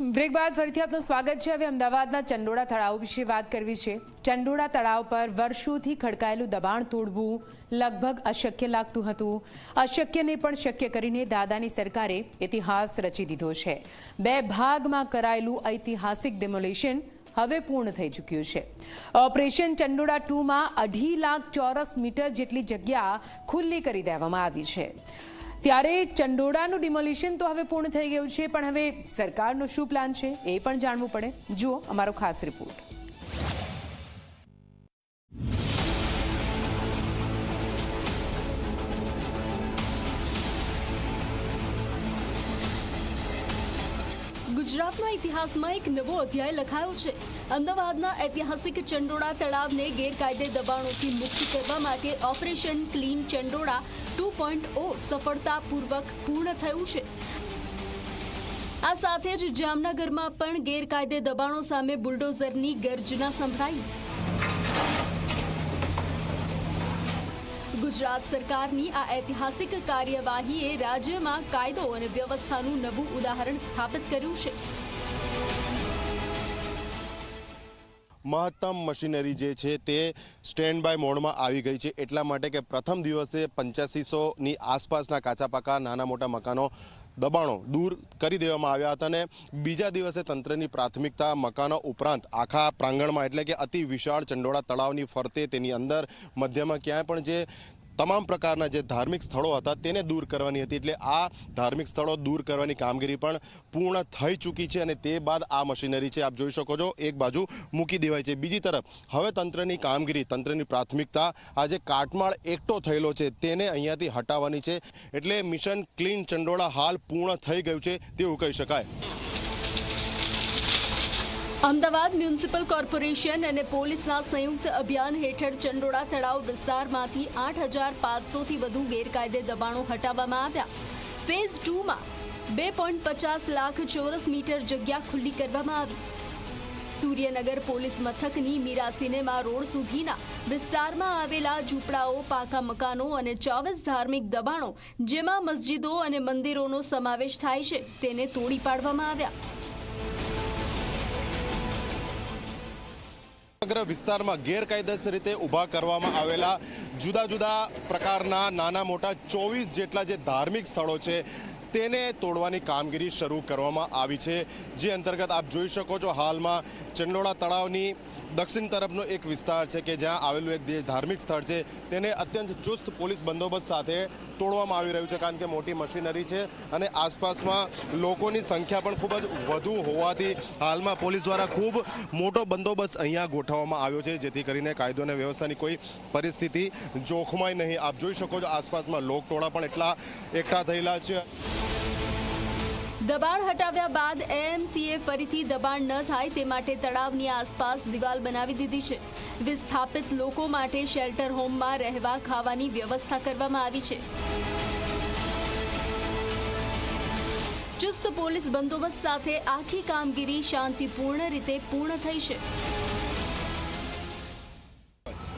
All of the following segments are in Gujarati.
બ્રેક બાદ ફરીથી આપનું સ્વાગત છે. હવે અમદાવાદના ચંડોળા તળાવ વિશે વાત કરવી છે. ચંડોળા તળાવ પર વર્ષોથી ખડકાયેલું દબાણ તોડવું લગભગ અશક્ય લાગતું હતું. અશક્યને પણ શક્ય કરીને દાદાની સરકારે ઇતિહાસ રચી દીધો છે. બે ભાગમાં કરાયેલું ઐતિહાસિક ડેમોલેશન હવે પૂર્ણ થઈ ચૂક્યું છે. ઓપરેશન ચંડોળા ટુમાં અઢી લાખ ચોરસ મીટર જેટલી જગ્યા ખુલ્લી કરી દેવામાં આવી છે. ત્યારે ચંડોળાનું ડિમોલિશન તો હવે પૂર્ણ થઈ ગયું છે, પણ હવે સરકારનો શું પ્લાન છે એ પણ જાણવું પડે. જુઓ અમારો ખાસ રિપોર્ટ ગુજરાતના ઇતિહાસમાં એક નવો અધ્યાય લખાયો છે. અમદાવાદના ઐતિહાસિક ચંડોળા તળાવને ગેરકાયદે દબાણોથી મુક્ત કરવા માટે operation clean Chandola two point O સફળતાપૂર્વક પૂર્ણ થયું છે. આ સાથે જ જામનગરમાં પણ ગેરકાયદે દબાણો સામે બુલડોઝરની ગર્જના સંભળાઈ. ગુજરાત સરકારની આ ઐતિહાસિક કાર્યવાહીએ રાજ્યમાં કાયદો અને વ્યવસ્થાનું નવું ઉદાહરણ સ્થાપિત કર્યું છે. મહત્તમ મશીનરી જે છે તે સ્ટેન્ડ બાય મોડમાં આવી ગઈ છે. એટલા માટે કે પ્રથમ દિવસે પંચ્યાસીસોની આસપાસના કાચા પાકા નાના મોટા મકાનો, દબાણો દૂર કરી દેવામાં આવ્યા હતા અને બીજા દિવસે તંત્રની પ્રાથમિકતા મકાનો ઉપરાંત આખા પ્રાંગણમાં એટલે કે અતિ વિશાળ ચંડોળા તળાવની ફરતે તેની અંદર મધ્યમાં ક્યાંય પણ જે તમામ પ્રકારના જે ધાર્મિક સ્થળો હતા તેને દૂર કરવાની હતી એટલે આ ધાર્મિક સ્થળો દૂર કરવાની કામગીરી પણ પૂર્ણ થઈ ચૂકી છે અને તે બાદ આ મશીનરી છે, આપ જોઈ શકો છો, એક બાજુ મૂકી દેવાય છે. બીજી તરફ, હવે તંત્રની કામગીરી, તંત્રની પ્રાથમિકતા આ જે કાટમાળ એકઠો થયેલો છે, તેને અહીંયાથી હટાવવાની છે. એટલે મિશન ક્લીન ચંડોળા હાલ પૂર્ણ થઈ ગયું છે, તેવું કહી શકાય. અમદાવાદ મ્યુનિસિપલ કોર્પોરેશન અને પોલીસના સંયુક્ત અભિયાન હેઠળ ચંડોળા તળાવ વિસ્તારમાંથી આઠ હજાર પાંચસોથી વધુ ગેરકાયદે દબાણો હટાવવામાં આવ્યા. ફેઝ ટુમાં બે પોઈન્ટ પચાસ લાખ ચોરસ મીટર જગ્યા ખુલ્લી કરવામાં આવી. સૂર્યનગર પોલીસ મથકની મીરા સિનેમા રોડ સુધીના વિસ્તારમાં આવેલા ઝૂંપડાઓ, પાકા મકાનો અને ચોવીસ ધાર્મિક દબાણો, જેમાં મસ્જિદો અને મંદિરોનો સમાવેશ થાય છે, તેને તોડી પાડવામાં આવ્યા. સમગ્ર વિસ્તારમાં ગેરકાયદેસર રીતે ઊભા કરવામાં આવેલા જુદા જુદા પ્રકારના નાના મોટા ચોવીસ જેટલા જે ધાર્મિક સ્થળો છે, તેને તોડવાની કામગીરી શરૂ કરવામાં આવી છે. જે અંતર્ગત આપ જોઈ શકો છો, હાલમાં ચંડોળા તળાવની દક્ષિણ તરફનો એક વિસ્તાર છે કે જ્યાં આવેલું એક ધાર્મિક સ્થળ છે, તેને અત્યંત ચુસ્ત પોલીસ બંદોબસ્ત સાથે તોડવામાં આવી રહ્યું છે, કારણ કે મોટી મશીનરી છે અને આસપાસમાં લોકોની સંખ્યા પણ ખૂબ જ વધુ હોવાથી હાલમાં પોલીસ દ્વારા ખૂબ મોટો બંદોબસ્ત અહીંયા ગોઠવવામાં આવ્યો છે, જેથી કરીને કાયદો અને વ્યવસ્થાની કોઈ પરિસ્થિતિ જોખમાય નહીં. આપ જોઈ શકો છો આસપાસમાં લોકટોળા પણ એટલા એકઠા થયેલા છે. દબાણ હટાવ્યા બાદ એએમસીએ ફરીથી દબાણ ન થાય તે માટે તળાવની આસપાસ દિવાલ બનાવી દીધી છે. વિસ્થાપિત લોકો માટે શેલ્ટર હોમમાં રહેવા ખાવાની વ્યવસ્થા કરવામાં આવી છે. ચુસ્ત પોલીસ બંદોબસ્ત સાથે આખી કામગીરી શાંતિપૂર્ણ રીતે પૂર્ણ થઈ છે.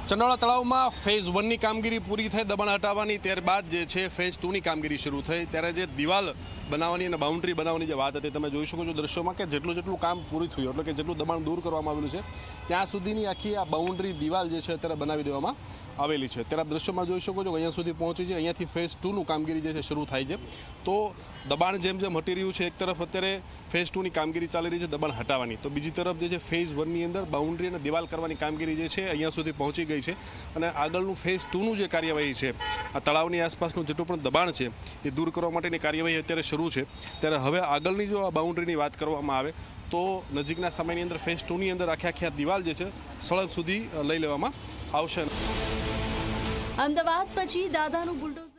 ચંડોળા તળાવમાં ફેઝ વનની કામગીરી પૂરી થઈ, દબાણ હટાવવાની ત્યારબાદ જે છે ફેઝ ટુની કામગીરી શરૂ થઈ. ત્યારે જે દિવાલ બનાવવાની અને બાઉન્ડ્રી બનાવવાની જે વાત હતી, તમે જોઈ શકો છો દ્રશ્યોમાં કે જેટલું જેટલું કામ પૂરું થયું, એટલે કે જેટલું દબાણ દૂર કરવામાં આવેલું છે, ત્યાં સુધીની આખી આ બાઉન્ડ્રી દિવાલ જે છે અત્યારે બનાવી દેવામાં આવેલી છે. ત્યારે આપ દ્રશ્યોમાં જોઈ શકો છો અહીંયા સુધી પહોંચી છે. અહીંયાથી ફેઝ ટુનું કામગીરી જે છે શરૂ થાય છે. તો દબાણ જેમ જેમ હટી રહ્યું છે, એક તરફ અત્યારે ફેઝ ટુની કામગીરી ચાલી રહી છે દબાણ હટાવવાની. તો બીજી તરફ જે છે ફેઝ વનની અંદર બાઉન્ડ્રી અને દિવાલ કરવાની કામગીરી જે છે અહીંયા સુધી પહોંચી ગઈ છે. અને આગળનું ફેઝ ટુનું જે કાર્યવાહી છે, આ તળાવની આસપાસનું જેટલું પણ દબાણ છે, એ દૂર કરવા માટેની કાર્યવાહી અત્યારે શરૂ છે. ત્યારે હવે આગળની જો આ બાઉન્ડ્રીની વાત કરવામાં આવે તો નજીકના સમયની અંદર ફેઝ ટુની અંદર આખી આખી દિવાલ જે છે, સળગ સુધી લઈ લેવામાં આવશે. અમદાવાદ પછી દાદાનું બુલડોઝર